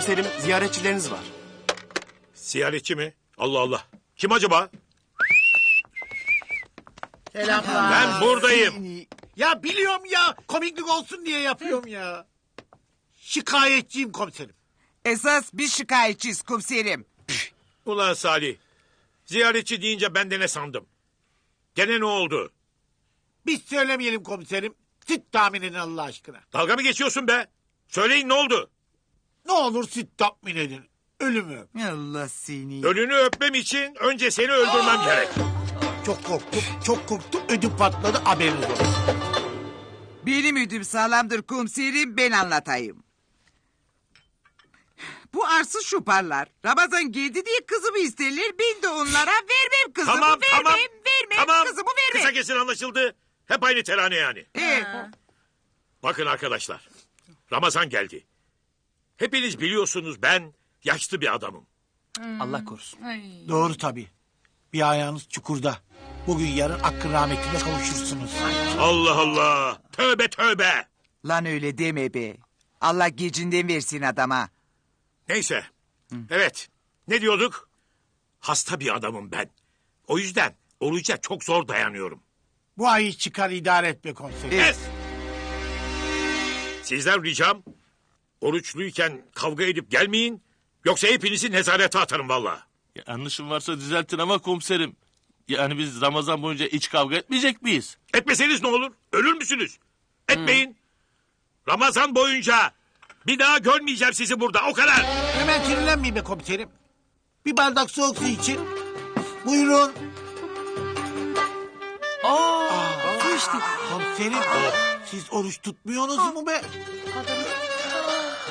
Komiserim ziyaretçileriniz var. Ziyaretçi mi? Allah Allah. Kim acaba? Selamlar. Ben buradayım. Ya biliyorum ya. Komiklik olsun diye yapıyorum ya. Şikayetçiyim komiserim. Esas biz şikayetçiyiz komiserim. Ulan Salih. Ziyaretçi deyince ben de ne sandım? Gene ne oldu? Biz söylemeyelim komiserim. Siz tahmin edin Allah aşkına. Dalga mı geçiyorsun be? Söyleyin ne oldu? Ne olur siz tahmin edin. Ölümü. Allah seni. Ölünü öpmem için önce seni öldürmem gerek. Çok korktum. Çok korktum. Ödüm patladı haberiniz olsun. Benim ödüm sağlamdır komiserim ben anlatayım. Bu arsız şuparlar Ramazan geldi diye kızımı isterler. Ben de onlara vermem kızımı Tamam vermem tamam. vermem Tamam. kızımı Kısa vermem. kesin anlaşıldı. Hep aynı terane yani. Ee, Bakın arkadaşlar. Ramazan geldi. Hepiniz biliyorsunuz ben yaşlı bir adamım. Allah korusun. Doğru tabii. Bir ayağınız çukurda. Bugün yarın hakkın rahmetine kavuşursunuz. Allah Allah. Tövbe tövbe. lan öyle deme be. Allah gecinden versin adama. Neyse. Evet. Ne diyorduk? Hasta bir adamım ben. O yüzden oruca çok zor dayanıyorum. Bu ayı çıkar idare et be komiserim. Es! Sizden ricam oruçluyken kavga edip gelmeyin. Yoksa hepinizi nezarete atarım valla. Yanlışım varsa düzeltin ama komiserim. Yani biz Ramazan boyunca hiç kavga etmeyecek miyiz? Etmeseniz ne olur? Ölür müsünüz? Etmeyin. Ramazan boyunca bir daha görmeyeceğim sizi burada o kadar. Hemen sinirlenmeyin be komiserim. Bir bardak soğuk su için. Buyurun. Aa, su içtik. Komiserim siz oruç tutmuyorsunuz mu be?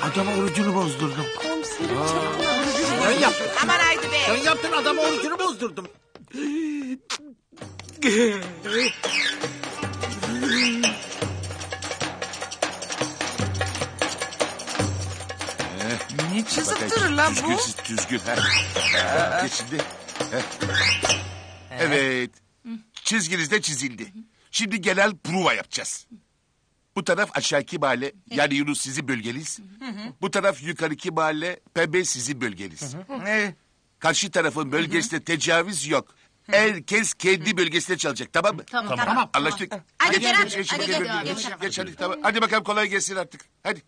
Adama orucunu bozdurdum. Ben yaptım. Aman haydi be. Ben yaptım adama orucunu bozdurdum. Ne çizip durur lan bu? Düzgün, düzgün. Heh, Geç şimdi. Heh. Evet. Çizginiz de çizildi. Şimdi genel prova yapacağız. Bu taraf aşağıki mahalle yani Yunus sizin bölgeniz. Bu taraf yukarıki mahalle pembe sizin bölgeniz. Ee, Karşı tarafın bölgesinde tecavüz yok. Herkes kendi bölgesinde çalacak tamam mı? Tamam tamam. Anlaştık. Hadi geç, Kerem, geç, geç, hadi geç, geç, geç, hadi, tamam. hadi bakalım kolay gelsin artık. Hadi.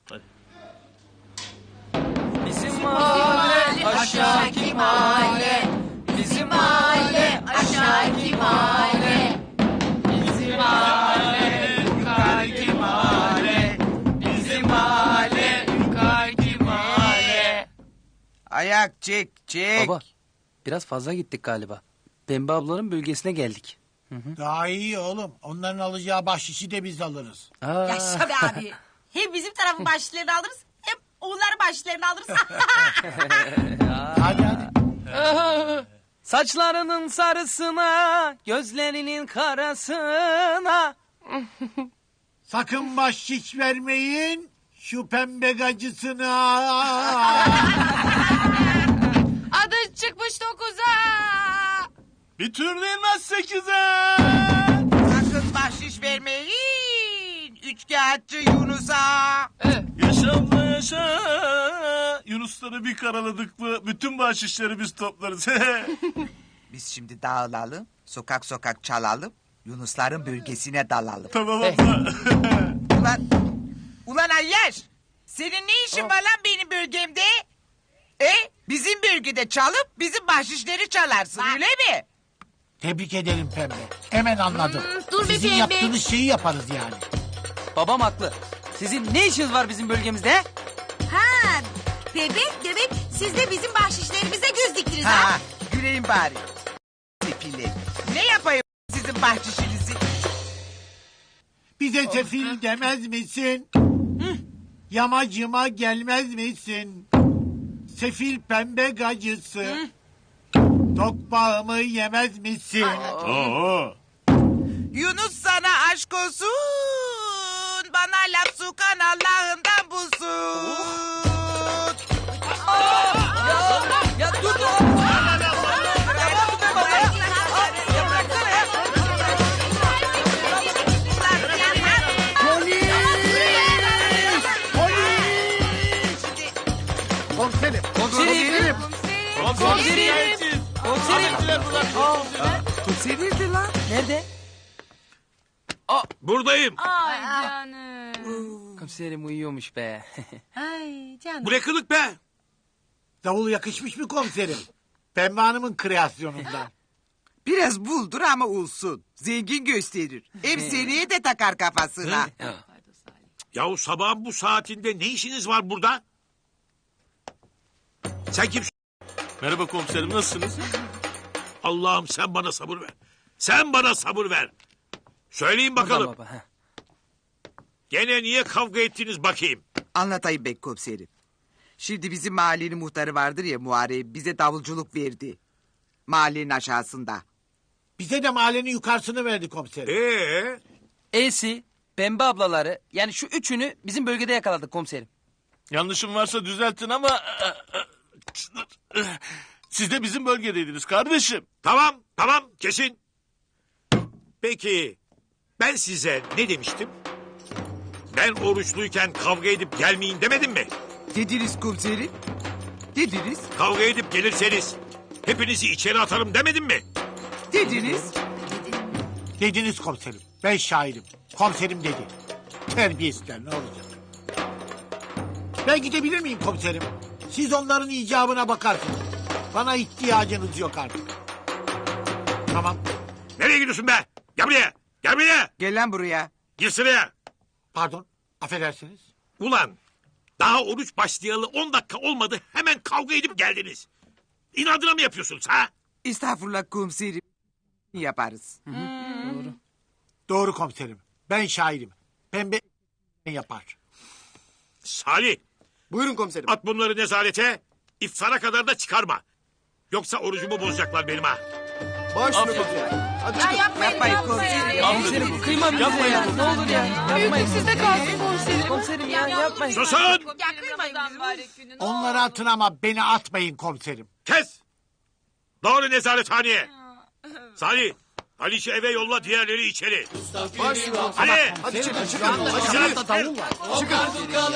Bizim mahalle aşağıki mahalle ayak çek çek. Baba biraz fazla gittik galiba. Pembe ablanın bölgesine geldik. Daha iyi oğlum. Onların alacağı bahşişi de biz alırız. Aa, Yaşa be abi. Hem bizim tarafın başlıklarını alırız hem onların başlıklarını alırız. Hadi hadi. Saçlarının sarısına Gözlerinin karasına Sakın bahşiş vermeyin. Şu pembe gacısına. Adı çıkmış dokuza bir türlü inmez sekize. Sakın bahşiş vermeyin. Üç kağıtçı Yunus'a. Yaşa abla yaşa. Yunusları bir karaladık mı bütün bahşişleri biz toplarız. Biz şimdi dağılalım. Sokak sokak çalalım. Yunusların bölgesine dalalım. tamam abla. Ulan, ulan Ayyaş. Senin ne işin var lan benim bölgemde? E bizim bölgede çalıp bizim bahşişleri çalarsın öyle mi? Tebrik ederim pembe. Hemen anladım. dur be Sizin pembe. yaptığınız şeyi yaparız yani. Babam haklı Sizin ne işiniz var bizim bölgemizde he? ha, demek demek siz de bizim bahşişlerimize göz diktiniz ha. Ha, güleyim bari. Sefili. Ne yapayım sizin bahşişinizi? Bize sefil demez misin? Yamacıma gelmez misin? Sefil pembe gacısı. Tokmağımı yemez misin? Oo. Yunus sana aşk olsun. Bana laf sokan Allah'ından bulsun. Çıkardılar. Komiser nerede lan? Nerede? Buradayım. Ay canım. Komiserim uyuyormuş be. Ay canım. Bu ne kılık be? Davul yakışmış mı komiserim? Pembe Hanım'ın kreasyonundan. Biraz buldur ama olsun. Zengin gösterir. Hem seneye de takar kafasına. Yahu sabahın bu saatinde ne işiniz var burada? Sen kimsin? Merhaba komiserim nasılsınız? Allah'ım sen bana sabır ver. Sen bana sabır ver. Söyleyin bakalım. baba. heh. Gene niye kavga ettiniz bakayım? Anlatayım ben komiserim. Şimdi bizim mahallenin muhtarı vardır ya Muharrem bize davulculuk verdi. Mahallenin aşağısında. Bize de mahallenin yukarısını verdi komiserim. Ee, Elsi, Pembe ablaları yani şu üçünü bizim bölgede yakaladık komiserim. Yanlışım varsa düzeltin ama... Siz de bizim bölgedeydiniz kardeşim. tamam tamam kesin. Peki ben size ne demiştim? Ben oruçluyken kavga edip gelmeyin demedim mi? Dediniz komiserim. Dediniz. Kavga edip gelirseniz hepinizi içeri atarım demedim mi? Dediniz. Dediniz komiserim. Ben şahidim. Komiserim dedi. Terbiyesizler ne olacak? Ben gidebilir miyim komiserim? Siz onların icabına bakarsınız. Bana ihtiyacınız yok artık. Tamam. Nereye gidiyorsun be? Gel buraya. Gel buraya. Gel lan buraya. Gir sıraya. Pardon. Affedersiniz. Ulan daha oruç başlayalı 10 dakika olmadı hemen kavga edip geldiniz. İnadına mı yapıyorsunuz ha? Estağfurullah komiserim. Yaparız. Doğru komiserim. Ben şahidim. Pembe yapar. Salih Buyurun komiserim. at bunları nezarete iftara kadar da çıkarma. Yoksa orucumu bozacaklar benim ha. Baş üstüne komiserim. Hadi çıkın. yapmayın Yapmayın yapmayın. komiserim. Komiserim kıyma bize Yapmayın ya. Ne olur ya. Yapmayın. Sizde kalsın komiserim. Komiserim ya yapmayın. Susun! Ya kıymayın bizi. Onları atın ama beni atmayın komiserim. Kes! Doğru nezarethaneye. Salih, Aliş'i eve yolla diğerleri içeri. Baş üstüne. Hadi! Hadi çıkın çıkın. Hadi Çıkın! çıkın.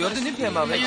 Gördün değil mi Pembe abla? Ee,